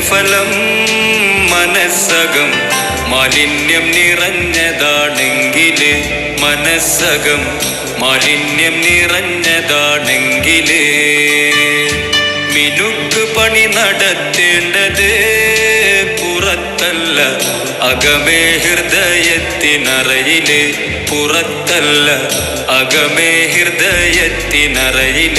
ഫലം മനസ്സകം മാലിന്യം നിറഞ്ഞതാണെങ്കിൽ മനസ്സകം മാലിന്യം നിറഞ്ഞതാണെങ്കിൽ. മിനുക്ക് പണി നടത്തേണ്ടത് പുറത്തല്ല അകമേ ഹൃദയത്തിനറയിൽ. പുറത്തല്ല അകമേ ഹൃദയത്തിനറയിൽ.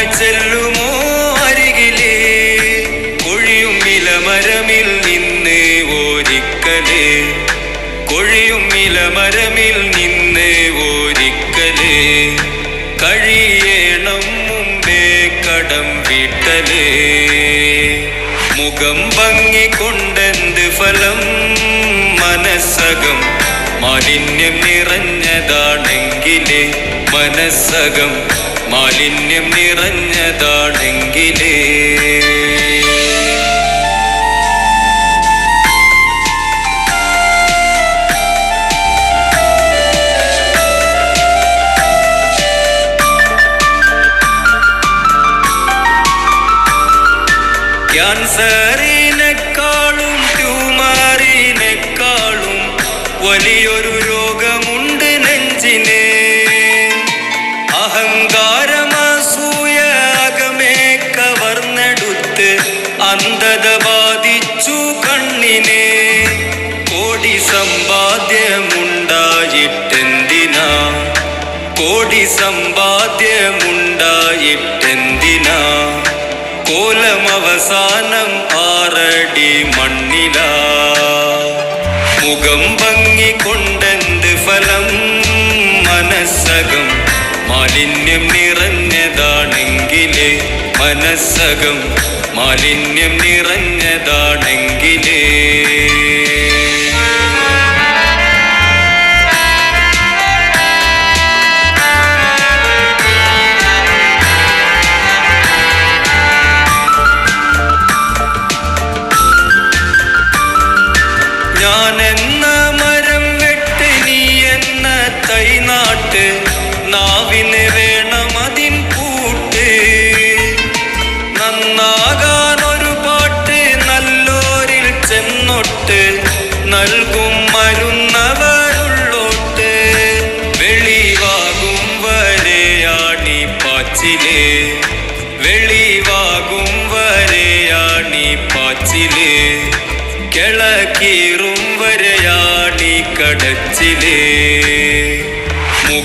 മാപ്പിനായി ചെല്ലുമോ അരികിലേ? കൊഴിയും ഇലമരമിൽ നിന്ന് ഓരിക്കലേ. കൊഴിയും ഇലമരമിൽ നിന്ന് ഓരിക്കലേ. കഴിയണം മുമ്പേ കടം വിട്ടലേ. മുഖം ഭംഗിക്കൊണ്ടെന്ത് ഫലം? മനസ്സകം മാലിന്യം നിറഞ്ഞതാണെങ്കിലേ മനസ്സകം. മാലിന്യം നിറഞ്ഞതാണെങ്കിലേ. ക്യാൻസറിനെക്കാളും ട്യൂമറിനെക്കാളും വലിയൊരു അഹങ്കാരമസൂയ അകമേ കവർന്നെടുത്ത് അന്ധത ബാധിച്ചു കണ്ണിനെ. കോടി സമ്പാദ്യമുണ്ടായിട്ടെന്തിനാ? കോടി സമ്പാദ്യമുണ്ടായിട്ടെന്തിനാ? കോലം അവസാനം മാലിന്യം നിറഞ്ഞതാണെങ്കിലേ മനസ്സകം. മാലിന്യം നിറഞ്ഞതാണെങ്കിലേ. ഞാൻ എന്ന മരം വെട്ട് നീ എന്ന തൈനാട്ട് നാവിന് വേണം അതിൻ കൂട്ട്. നന്നാകാൻ ഒരു പാട്ട് നല്ലോരിൽ ചെന്നൊട്ട്. നൽകും മരുന്നവരുള്ളോട്ട്. വെളിവാകും വരെയാണി പാച്ചിലേ വെളിവാകും വരെയാണി പാച്ചിലേ കിളക്കീറും വരെയാണി കടച്ചിലേ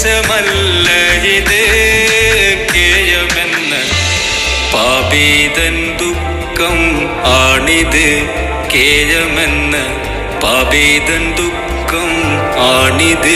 ഉപദേശമല്ല ഇത് കേയമെന്ന് പാപീതൻ ദുഃഖം ആണിത് കേയമെന്ന് പാപീതൻ ദുഃഖം ആണിത്